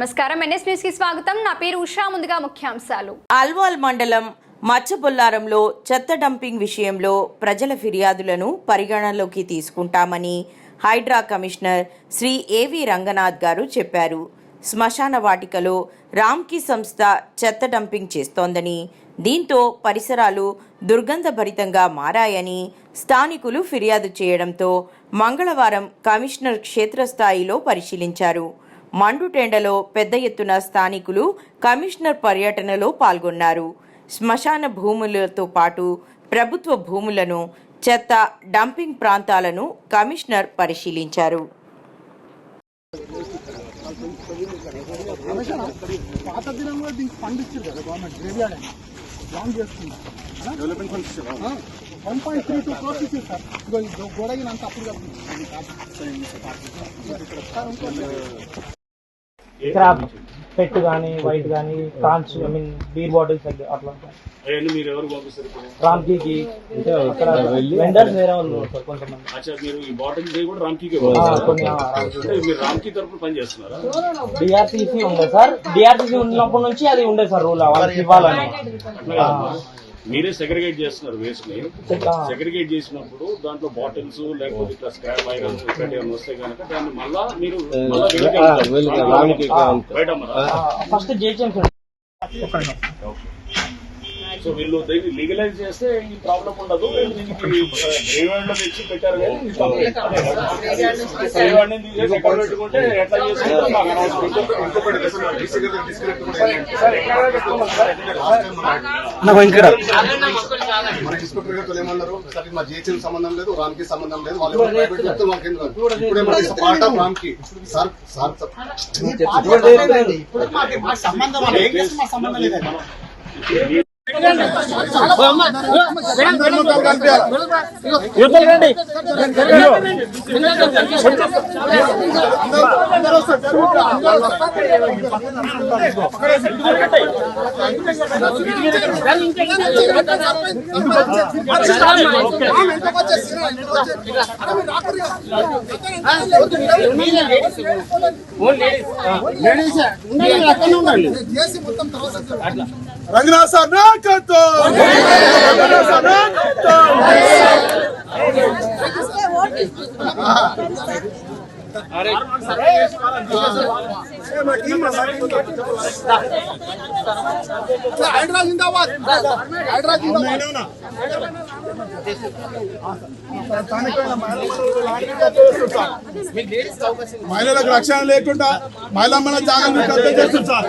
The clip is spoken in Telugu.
నమస్కారం. ఎన్ఎస్ న్యూస్కి స్వాగతం. నా పేరు ఉషా. ముందుగా ముఖ్యాంశాలు. అల్వాల్ మండలం మచ్చబొల్లారంలో చెత్త డంపింగ్ విషయంలో ప్రజల ఫిర్యాదులను పరిగణనలోకి తీసుకుంటామని హైడ్రా కమిషనర్ శ్రీ ఏవి రంగనాథ్ గారు చెప్పారు. శ్మశాన వాటికలో రామ్కి సంస్థ చెత్త డంపింగ్ చేస్తోందని దీంతో పరిసరాలు దుర్గంధభరితంగా మారాయని స్థానికులు ఫిర్యాదు చేయడంతో మంగళవారం కమిషనర్ క్షేత్రస్థాయిలో పరిశీలించారు. మండుటెండలో పెద్ద ఎత్తున స్థానికులు కమిషనర్ పర్యటనలో పాల్గొన్నారు. శ్మశాన భూములతో పాటు ప్రభుత్వ భూములను చెత్త డంపింగ్ ప్రాంతాలను కమిషనర్ పరిశీలించారు. One point three two crores sir అప్పుడు క్రాప్ పెట్ కానీ వైట్ కానీ prawns I mean beer bottles అట్లా మీరు ఎవరు పంపిస్తారు ఇప్పుడు? రామ్కీకి ఇక్కడ వెండర్స్ వేరే వాళ్ళు ఉన్నారు సార్ కొంతమంది అచ్చా మీరు ఈ బాటిల్స్ అవి కూడా రామ్కీకే ఆ, పంపిస్తారా? కొన్ని ఆ, రామ్కీ. అంటే మీరు రామ్కీ తరపున పని చేస్తున్నారా డిఆర్టీసీ ఉండే సార్ డిఆర్టీసీ ఉన్నప్పటి నుంచి అది ఉండే సార్ రూల్ వాళ్ళకి ఇవ్వాలని. మీరే సెగ్రిగేట్ చేస్తున్నారు వేస్ట్ని. సెగ్రిగేట్ చేసినప్పుడు దాంట్లో బాటిల్స్ లేకపోతే ఇట్లా స్క్రాప్ ఐరన్స్ ఇట్లాంటి ఏమైనా వస్తాయి కనుక దాన్ని మళ్ళా మీరు బయట సో వీళ్ళు దీన్ని లీగలైజ్ చేస్తే ఈ ప్రాబ్లం ఉండదు. దీనికి గ్రేవ్యార్డ్లో తెచ్చి పెట్టారు కానీ ఈ ప్రాబ్లం లేదు. గ్రేవ్యార్డ్ని తీసేసి ఎక్కడ పెట్టుకుంటే ఎట్లా మాకు. Sir, sir? మన ఇన్స్పెక్టర్ గారితో ఏమన్నారు? సార్ మా జిహెచ్ఎం సంబంధం లేదు రామ్కి సంబంధం లేదు వాళ్ళు ప్రైవేట్ చెప్తే మాకు ఇప్పుడే మన పార్ట్ ఆఫ్ రామ్కి సార్ సార్ రంగనాథ్ సార్ నాయకత్వం రంగనాథ్ సార్ నాయకత్వం హైదరాబాద్ జిందాబాద్ హైదరాబాద్ జిందాబాద్ మహిళలకు రక్షణ లేకుండా మహిళా జాగ్రత్త కబ్జా చేస్తుంది సార్.